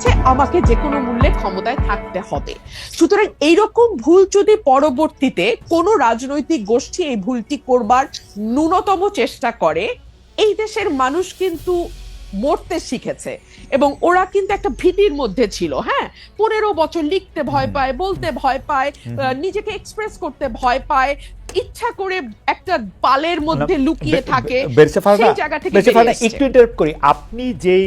হচ্ছে আমাকে যে কোনো মূল্যে ক্ষমতায় থাকতে হবে। সুতরাং এইরকম ভুল যদি পরবর্তীতে কোনো রাজনৈতিক গোষ্ঠী এই ভুলটি করবার ন্যূনতম চেষ্টা করে এই দেশের মানুষ কিন্তু মরতে শিখেছে এবং ওরা কিন্তু একটা ভীতির মধ্যে ছিল হ্যাঁ? পনেরো বছর লিখতে ভয় পায় বলতে ভয় পায় নিজেকে এক্সপ্রেস করতে ভয় পায় ইচ্ছা করে একটা পালের মধ্যে লুকিয়ে থাকে সেই জায়গা থেকে। একটু ইন্টারাপ্ট করি। আপনি যেই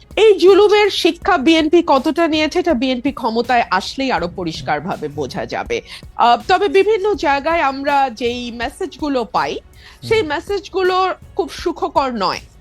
এই জুলুমের শিক্ষা বিএনপি কতটা নিয়েছে, এটা বিএনপি ক্ষমতায় আসলেই আরও পরিষ্কারভাবে বোঝা যাবে। তবে বিভিন্ন জায়গায় আমরা যেই মেসেজগুলো পাই, সেই মেসেজগুলো খুব সুখকর নয়।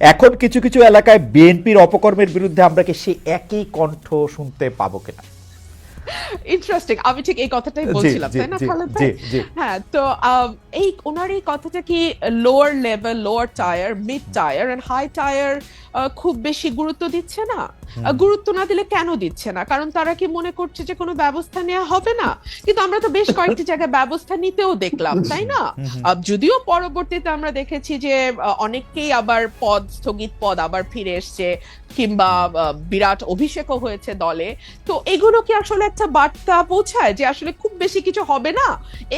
এখন কিছু কিছু এলাকায় বিএনপির অপকর্মের বিরুদ্ধে আমরা কি সে একই কণ্ঠ শুনতে পাবো কিনা? ইন্টারেস্টিং আমি ঠিক এই কথাটাই বলছিলাম তাই না খালেদ ভাই। হ্যাঁ তো এই ওনার এই কথাটা কি lower level lower tier mid tier and high tier খুব বেশি গুরুত্ব দিচ্ছে না। গুরুত্ব না দিলে কেন দিচ্ছে না? কারণ তারা কি মনে করছে যে কোনো ব্যবস্থা নেওয়া হবে না? কিন্তু আমরা তো বেশ কয়েকটি জায়গায় ব্যবস্থা নিতেও দেখলাম তাই না? যদিও পরবর্তীতে আমরা দেখেছি যে অনেককেই আবার পদ স্থগিত পদ আবার ফিরে এসছে কিংবা বিরাট অভিষেকও হয়েছে দলে। তো এগুলো কি আসলে একটা বার্তা পৌঁছায় যে আসলে খুব বেশি কিছু হবে না?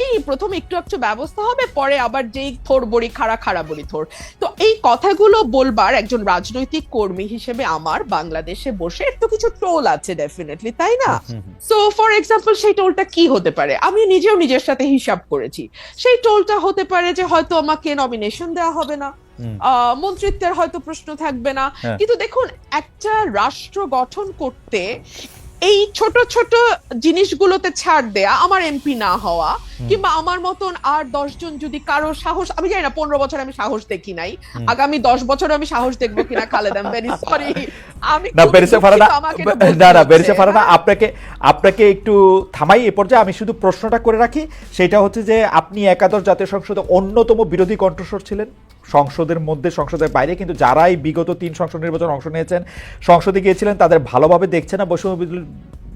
এই প্রথম একটু একটু ব্যবস্থা হবে পরে আবার যেই থোর বড়ি খাড়া খাড়া বড়ি থোর তো এই কথাগুলো বলবার একজন রাজনৈতিক কর্মী হিসেবে আমার বাংলাদেশে বসে একটু কিছু টোল আছে ডেফিনেটলি তাই না? সো ফর এক্সাম্পল সেই টোলটা কি হতে পারে? আমি নিজেও নিজের সাথে হিসাব করেছি। সেই টোলটা হতে পারে যে হয়তো আমাকে নমিনেশন দেওয়া হবে না। আহ, মন্ত্রিত্বের হয়তো প্রশ্ন থাকবে না। হ্যাঁ। কিন্তু দেখুন একটা রাষ্ট্র গঠন করতে এই ছোট ছোট জিনিসগুলোতে ছাড় দেয়া আমার এমপি না হওয়া কিংবা আমার মতন আর দশজন যদি কারও সাহস আমি জানি না পনেরো বছর আমি সাহস দেখি নাই। আগামী দশ বছর আমি সাহস দেখব কিনা খালেদ আম ভেরি সরি আমি না বেরিসে ফারানা না না বেরিসে ফারানা? আপনাকে আপনাকে একটু থামাই এ পর্যায়ে আমি শুধু প্রশ্নটা করে রাখি। সেটা হচ্ছে যে আপনি একাদশ জাতীয় সংসদে অন্যতম বিরোধী কণ্ঠস্বর ছিলেন? সংসদের মধ্যে, সংসদের বাইরে, কিন্তু যারাই বিগত তিন সংসদ নির্বাচন অংশ নিয়েছেন, সংসদে গিয়েছিলেন, তাদের ভালোভাবে দেখছে না, বৈষম্য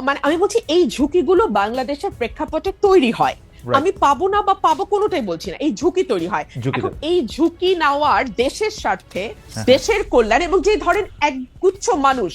মানে আমি বলছি এই ঝুঁকিগুলো বাংলাদেশের প্রেক্ষাপটে তৈরি হয়. আমি পাবো না বা পাবো কোনোটাই বলছি না। এই ঝুঁকি তৈরি হয়। এখন এই ঝুঁকি নেওয়ার দেশের স্বার্থে হ্যাঁ। দেশের কল্যাণ এবং যে ধরেন একগুচ্ছ মানুষ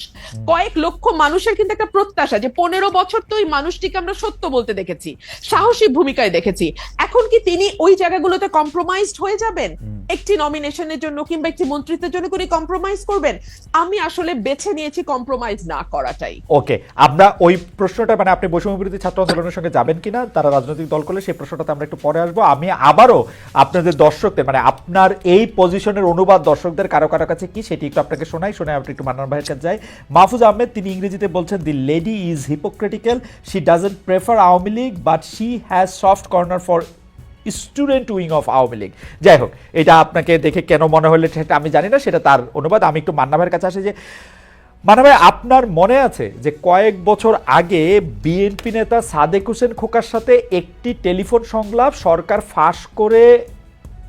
কয়েক লক্ষ মানুষের কিন্তু একটা প্রত্যাশা যে পনেরো বছর তো ওই মানুষটিকে আমরা সত্য বলতে দেখেছি সাহসী ভূমিকায় দেখেছি। এখন কি তিনি ওই জায়গাগুলোতে কম্প্রোমাইজড হয়ে যাবেন? একটি নমিনেশনের জন্য কিংবা একটি মন্ত্রিত্বের জন্য করে কম্প্রোমাইজ করবেন? আমি আসলে বেছে নিয়েছি কম্প্রোমাইজ না করাটাই। ওকে আমরা ওই প্রশ্নটা মানে আপনি বৈষম্য বিরোধী ছাত্র আন্দোলনের সঙ্গে যাবেন কিনা তারা রাজনৈতিক দল করলে সেই প্রশ্নটাতে আমরা একটু পরে আসব। আমি আবারও আপনাদের দর্শকদের মানে আপনার এই পজিশনের অনুবাদ দর্শকদের কারও কারও কাছে কি সেটি একটু আপনাকে শোনাই, শুনে আপনি একটু মান্নান ভাইয়ের কাছে যাই। মাহফুজ আহমেদ, তিনি ইংরেজিতে বলছেন the lady is hypocritical she doesn't prefer Awami League but she has soft corner for student wing of Awami League. যাই হোক, এটা আপনাকে দেখে কেন মনে হলে সেটা আমি জানি না, সেটা তার অনুবাদ। আমি একটু মান্না ভাইয়ের কাছে আসে যে মানে ভাই, আপনার মনে আছে যে কয়েক বছর আগে বিএনপি নেতা সাদেক হোসেন খোকার সাথে একটি টেলিফোন সংলাপ সরকার ফাঁস করে,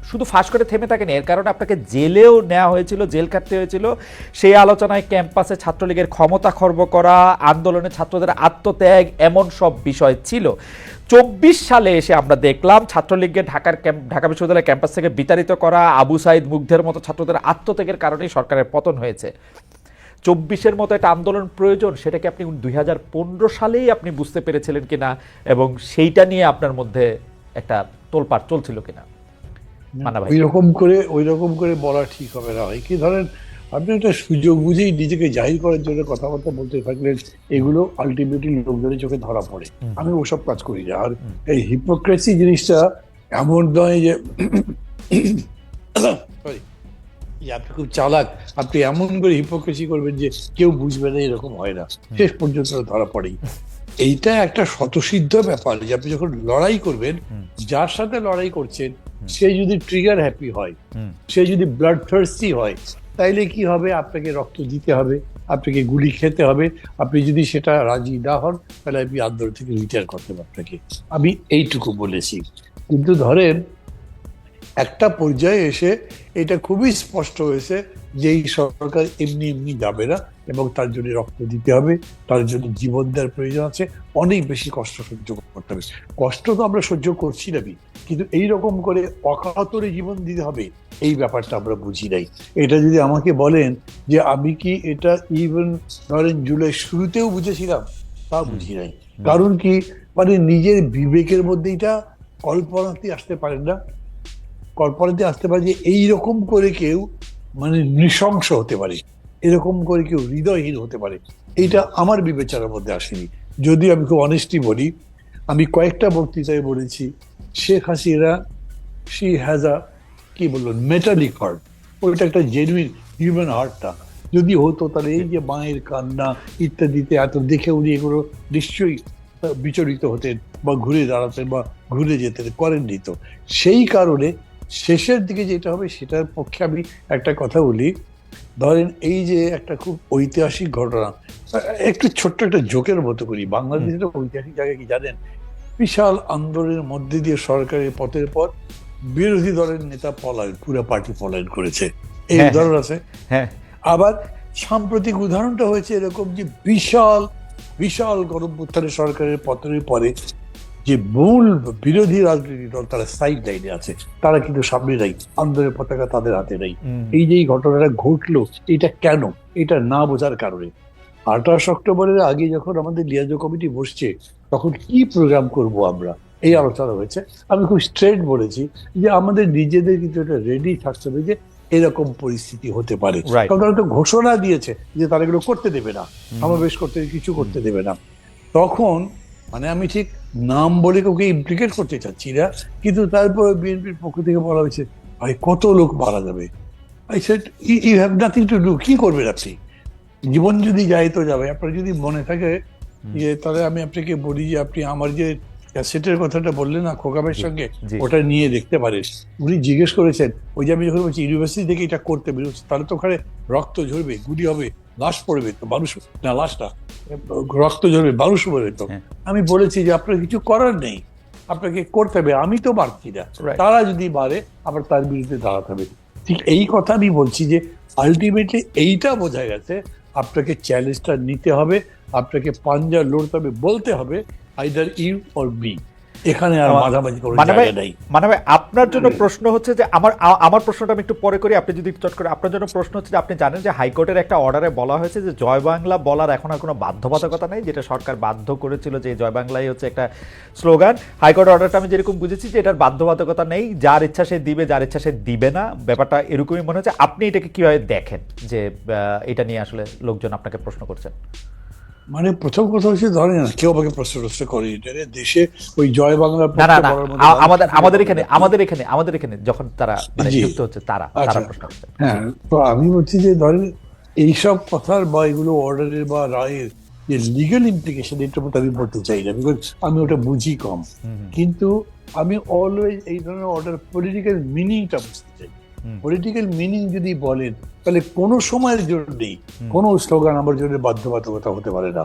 শুধু ফাঁস করে থেমে থাকেনি, এর কারণে আপনাকে জেলেও নেওয়া হয়েছিল, জেল কাটতে হয়েছিল। সেই আলোচনায় ক্যাম্পাসে ছাত্রলীগের ক্ষমতা খর্ব করা, আন্দোলনে ছাত্রদের আত্মত্যাগ, এমন সব বিষয় ছিল। চব্বিশ সালে এসে আমরা দেখলাম ছাত্রলীগকে ঢাকার ঢাকা বিশ্ববিদ্যালয় ক্যাম্পাস থেকে বিতাড়িত করা, আবু সাইদ মুগ্ধের মতো ছাত্রদের আত্মত্যাগের কারণেই সরকারের পতন হয়েছে। চব্বিশের মতো একটা আন্দোলন প্রয়োজন সেটাকে আপনি দু হাজার পনেরো সালেই আপনি বুঝতে পেরেছিলেন কিনা এবং সেইটা নিয়ে আপনার মধ্যে একটা তোলপাড় চলছিল কিনা? ভাই। ওই রকম করে ওই রকম করে বলা ঠিক হবে না। হয় কি ধরেন আপনি একটা সুযোগ বুঝেই নিজেকে জাহির করার জন্য কথাবার্তা বলতে থাকলেন এগুলো আলটিমেটলি লোকজনের চোখে ধরা পড়ে। আমি ওসব কাজ করি না। আর এই হিপোক্রেসি জিনিসটা এমন নয় যে Sorry. যে আপনি খুব চালাক। আপনি এমন করে হিপোক্রেসি করবেন যে কেউ বুঝবে না এরকম হয় না। শেষ পর্যন্ত ধরা পড়েই। এইটা একটা স্বতঃসিদ্ধ ব্যাপার যে আপনি যখন লড়াই করবেন যার সাথে লড়াই করছেন সে যদি ট্রিগার হ্যাপি হয় সে যদি ব্লাড থার্সি হয় তাইলে কি হবে? আপনাকে রক্ত দিতে হবে আপনাকে গুলি খেতে হবে। আপনি যদি সেটা রাজি না হন তাহলে আপনি আন্দোলন থেকে রিটায়ার করতে হবে আপনাকে। আমি এইটুকু বলেছি। কিন্তু ধরেন একটা পর্যায়ে এসে এটা খুবই স্পষ্ট হয়েছে যে এই সরকার এমনি এমনি যাবে না এবং তার জন্য রক্ত দিতে হবে তার জন্য জীবন দেওয়ার প্রয়োজন আছে অনেক বেশি কষ্ট সহ্য করতে হবে। কষ্ট তো আমরা সহ্য করছি না কিন্তু এই রকম করে অকাতরে জীবন দিতে হবে এই ব্যাপারটা আমরা বুঝি নাই। এটা যদি আমাকে বলেন যে আমি কি এটা ইভেন ধরেন জুলাই শুরুতেও বুঝেছিলাম তা বুঝি নাই। কারণ কি মানে নিজের বিবেকের মধ্যে এটা কল্পনাতে আসতে পারেন না কল্পনাতে আসতে পারে যে এইরকম করে কেউ মানে নৃশংস হতে পারে, এরকম করে কেউ হৃদয়হীন হতে পারে। এইটা আমার বিবেচনার মধ্যে আসেনি। যদি আমি খুব অনেস্টি বলি, আমি কয়েকটা বক্তৃতায় বলেছি, Sheikh Hasina she has a কি বলল মেটালিক হার্ট ওইটা একটা জেনুইন হিউম্যান হার্টটা যদি হতো তাহলে এই যে মায়ের কান্না ইত্যাদিতে এত দেখে উনি এগুলো নিশ্চয়ই বিচলিত হতেন বা ঘুরে দাঁড়াতেন বা ঘুরে যেতেন করেননি তো। সেই কারণে শেষের দিকে যেটা হবে সেটার পক্ষে আমি একটা কথা বলি। ধরেন এই যে একটা খুব ঐতিহাসিক ঘটনা একটু ছোট্ট একটা জোকের মতো করি। বাংলাদেশের ঐতিহাসিক জায়গা কি জানেন? বিশাল আন্দোলনের মধ্যে দিয়ে সরকারের পথের পর বিরোধী দলের নেতা পলায়ন পুরো পার্টি পলায়ন করেছে। এই হ্যাঁ, উদাহরণ আছে? হ্যাঁ। আবার সাম্প্রতিক উদাহরণটা হয়েছে এরকম যে বিশাল বিশাল গণপুত্থানের সরকারের পতনের পরে যে মূল বিরোধী রাজনৈতিক দল তারা সাইড লাইনে আছে তারা কিন্তু সামনে নাই আন্দোলনের পতাকা তাদের হাতে নেই। এই যে ঘটনাটা ঘটলো এটা কেন? এটা না বোঝার কারণে। আঠাশ অক্টোবরের আগে যখন আমাদের লিয়াজো কমিটি বসছে তখন কি প্রোগ্রাম করব আমরা? এই আলোচনা হয়েছে। আমি খুব স্ট্রেট বলেছি যে আমাদের নিজেদের কিন্তু এটা রেডি থাকতে হবে যে এরকম পরিস্থিতি হতে পারে। কারণ তারা তো ঘোষণা দিয়েছে যে তারা এগুলো করতে দেবে না। সমাবেশ করতে কিছু করতে দেবে না। তখন মানে আমি ঠিক নাম বলে কাউকে ইমপ্লিকেট করতে চাচ্ছি না কিন্তু তারপরে বিএনপির পক্ষ থেকে বলা হয়েছে ভাই কত লোক মারা যাবে? I said you have nothing to do কি করবেন আপনি? জীবন যদি যায় তো যাবে। আপনার যদি মনে থাকে যে তাহলে আমি আপনাকে বলি যে আপনি আমার যে ক্যাসেটের কথাটা বললেন না খোকাবের সঙ্গে ওটা নিয়ে দেখতে পারেন। উনি জিজ্ঞেস করেছেন ওই যে আমি যখন বলছি ইউনিভার্সিটি থেকে এটা করতে বেরোচ্ছে তাহলে তো ওখানে রক্ত ঝরবে গুলি হবে। লাশ পড়বে তো মানুষ না লাশ না রক্ত ঝরবে মানুষ পড়বে তো হ্যাঁ। আমি বলেছি যে আপনার কিছু করার নেই আপনাকে করতে হবে আমি তো মারছি না। তারা যদি মারে আবার তার বিরুদ্ধে দাঁড়াতে হবে। ঠিক এই কথা আমি বলছি যে আলটিমেটলি এইটা বোঝা গেছে আপনাকে চ্যালেঞ্জটা নিতে হবে আপনাকে পাঞ্জা লড়তে হবে বলতে হবে আইদার ইউ অর বি এখানে আর মাঝামাঝি কোনো মানে ভাই মানে আপনার জন্য প্রশ্ন হচ্ছে যে আমার আমার প্রশ্নটা আমি একটু পরে করি আপনি যদি চট করে আপনার জন্য প্রশ্ন হচ্ছে যে আপনি জানেন যে হাইকোর্টের একটা অর্ডারে বলা হয়েছে যে জয় বাংলা বলার এখন আর কোনো বাধ্যবাধকতা নেই যেটা সরকার বাধ্য করেছিল যে জয় বাংলাই হচ্ছে একটা স্লোগান। হাইকোর্ট অর্ডারটা আমি যেরকম বুঝেছি যে এটার বাধ্যবাধকতা নেই যার ইচ্ছা সে দিবে যার ইচ্ছা সে দিবে না। ব্যাপারটা এরকমই মনে হচ্ছে। আপনি এটাকে কীভাবে দেখেন যে এটা নিয়ে আসলে লোকজন আপনাকে প্রশ্ন করছেন? মানে প্রথম কথা হচ্ছে ধরেন না কেউ আমাকে প্রশ্ন টশ্ন করে এটা দেশে ওই জয় আ- আমাদের আমাদের এখানে আমাদের এখানে আমাদের এখানে যখন তারা মানে যুক্ত হচ্ছে তারা তারা আচ্ছা। প্রশ্ন হ্যাঁ তো আমি বলছি যে ধরেন এইসব কথার বা এগুলো অর্ডারের বা রায়ের যে লিগাল ইমপ্লিকেশন এটার মধ্যে আমি বলতে চাই না বিকজ আমি ওটা বুঝি কম কিন্তু আমি অলওয়েজ এই ধরনের অর্ডার পলিটিক্যাল মিনিংটা বুঝতে চাই। পলিটিক্যাল মিনিং যদি বলেন তাহলে কোনো সময়ের জন্যই কোনো স্লোগান আমার জন্য বাধ্যবাধকতা হতে পারে না।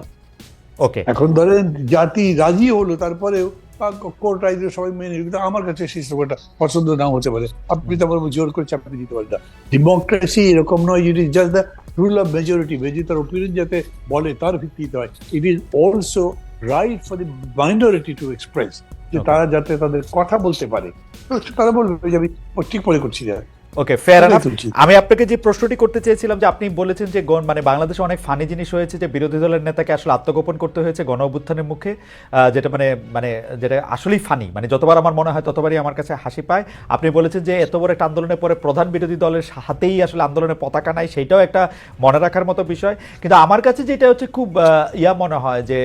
ওকে এখন ধরেন জাতি রাজি হলো তারপরেও কোর্ট রাইজের সবাই মেনে কিন্তু আমার কাছে সেই স্লোগানটা পছন্দ নাও হতে পারে। আপনি তো আমার জোর করে চাপিয়ে দিতে পারেন না। ডেমোক্রেসি এরকম নয় it is just the rule of majority opinion যাতে বলে তার ভিত্তিতে হয়। It is also right for the minority to express যে তারা যাতে তাদের কথা বলতে পারে। তারা বলবে যে আমি ঠিক মনে করছি ওকে ফেয়ার। আমি আপনাকে যে প্রশ্নটি করতে চেয়েছিলাম যে আপনি বলেছেন যে গণ মানে বাংলাদেশে অনেক ফানি জিনিস হয়েছে যে বিরোধী দলের নেতাকে আসলে আত্মগোপন করতে হয়েছে গণ অভ্যুত্থানের মুখে যেটা মানে মানে যেটা আসলেই ফানি মানে যতবার আমার মনে হয় ততবারই আমার কাছে হাসি পায়। আপনি বলেছেন যে এত বড় একটা আন্দোলনের পরে প্রধান বিরোধী দলের হাতেই আসলে আন্দোলনের পতাকা নাই সেটাও একটা মনে রাখার মতো বিষয়। কিন্তু আমার কাছে যেটা হচ্ছে খুব ইয়া মনে হয় যে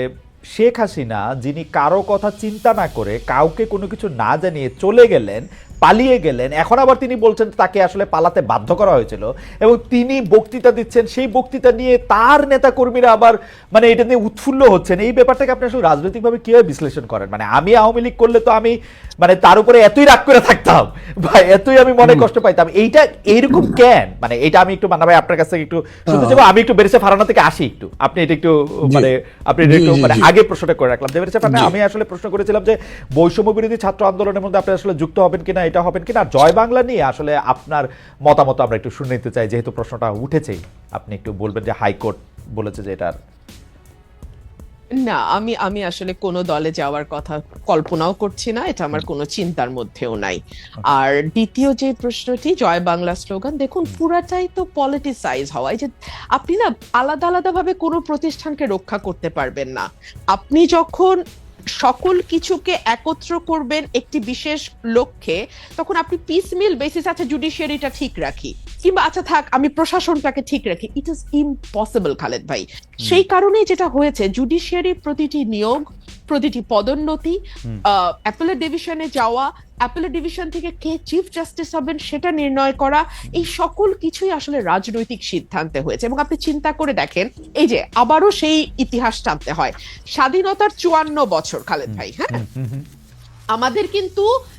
শেখ হাসিনা যিনি কারও কথা চিন্তা না করে কাউকে কোনো কিছু না জানিয়ে চলে গেলেন পালিয়ে গেলেন। এখন আবার তিনি বলছেন তাকে আসলে পালাতে বাধ্য করা হয়েছিল এবং তিনি বক্তৃতা দিচ্ছেন। সেই বক্তৃতা নিয়ে তার নেতাকর্মীরা আবার মানে এটা নিয়ে উৎফুল্ল হচ্ছেন। এই ব্যাপারটাকে আপনি আসলে রাজনৈতিকভাবে কীভাবে বিশ্লেষণ করেন? মানে আমি আওয়ামী লীগ করলে তো আমি মানে তার উপরে এতই রাগ করে থাকতাম বা এতই আমি মনে কষ্ট পাইতাম। এইটা এইরকম কেন? মানে এটা আমি একটু মানা ভাই আপনার কাছ থেকে একটু শুনতে চাইব। আমি একটু বেরেসে ফারানা থেকে আসি একটু। আপনি এটা একটু মানে আপনি এটা একটু মানে আগে প্রশ্নটা করে রাখলাম। যে ফারানা আমি আসলে প্রশ্ন করেছিলাম যে বৈষম্য বিরোধী ছাত্র আন্দোলনের মধ্যে আপনি আসলে যুক্ত হবেন কিনা এটা হবেন কিনা? আর জয় বাংলা নিয়ে আসলে আপনার মতামত আমরা একটু শুনে নিতে চাই যেহেতু প্রশ্নটা উঠেছেই। আপনি একটু বলবেন যে হাইকোর্ট বলেছে যে এটার না আমি আমি আসলে কোনো দলে যাওয়ার কথা কল্পনাও করছি না এটা আমার কোনো চিন্তার মধ্যেও নাই। আর দ্বিতীয় যে প্রশ্নটি জয় বাংলা স্লোগান দেখুন পুরাটাই তো পলিটিসাইজ হওয়া যে আপনি না আলাদা আলাদাভাবে কোনো প্রতিষ্ঠানকে রক্ষা করতে পারবেন না। আপনি যখন সকল কিছুকে একত্র করবেন একটি বিশেষ লক্ষ্যে তখন আপনি পিসমিল বেসিস আছে জুডিশিয়ারিটা ঠিক রাখি। কিংবা আচ্ছা থাক আমি প্রশাসনটাকে ঠিক রাখি। ইট ইজ ইম্পসিবল খালেদ ভাই। সেই কারণেই যেটা হয়েছে জুডিশিয়ারি প্রতিটি নিয়োগ প্রতিটি পদোন্নতি অ্যাপেলের ডিভিশনে যাওয়া অ্যাপেলের ডিভিশন থেকে কে চিফ জাস্টিস হবেন সেটা নির্ণয় করা এই সকল কিছুই আসলে রাজনৈতিক সিদ্ধান্তে হয়েছে। এবং আপনি চিন্তা করে দেখেন এই যে আবারও সেই ইতিহাস টানতে হয়। স্বাধীনতার চুয়ান্ন বছর খালেদ ভাই হ্যাঁ? আমাদের কিন্তু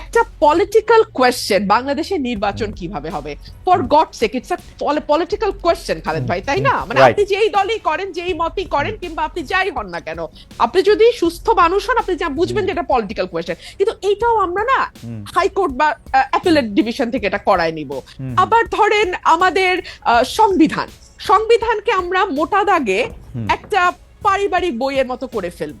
একটা পলিটিক্যাল কোয়েশ্চেন বাংলাদেশে নির্বাচন কীভাবে হবে? For God sake it's a political question Khaled ভাই তাই না? মানে আপনি যেই দলই করেন যেই মতই করেন কিংবা আপনি যাই হন না কেন আপনি যদি সুস্থ মানুষ হন আপনি যা বুঝবেন যে এটা পলিটিক্যাল কোয়েশ্চেন কিন্তু এইটাও আমরা না হাইকোর্ট বা অ্যাপেলেট ডিভিশন থেকে এটা করায় নিব। আবার ধরেন আমাদের সংবিধান। সংবিধানকে আমরা মোটা দাগে একটা পারিবারিক বইয়ের মতো করে ফেলব।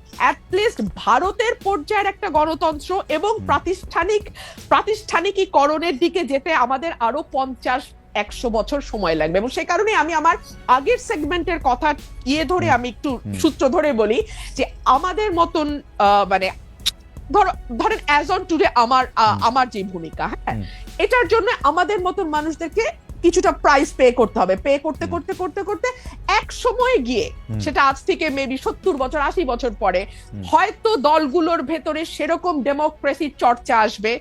অ্যাটলিস্ট ভারতের পর্যায়ের একটা গণতন্ত্র এবং প্রাতিষ্ঠানিক প্রাতিষ্ঠানিকীকরণের দিকে যেতে আমাদের আরও পঞ্চাশ একশো বছর সময় লাগবে। এবং সেই কারণে আমি আমার আগের সেগমেন্টের কথা ইয়ে ধরে আমি একটু সূত্র ধরে বলি যে আমাদের মতন আহ, মানে ধরো ধরেন অ্যাজ অন টুডে আমার আমার যে ভূমিকা হ্যাঁ? এটার জন্য আমাদের মতন মানুষদেরকে কিছুটা প্রাইস পে করতে হবে। পে করতে করতে করতে করতে এক সময় গিয়ে সেটা আজ থেকে মেবি সত্তর বছর আশি বছর পরে হয়তো দলগুলোর ভেতরে সেরকম ডেমোক্রেসির চর্চা আসবে।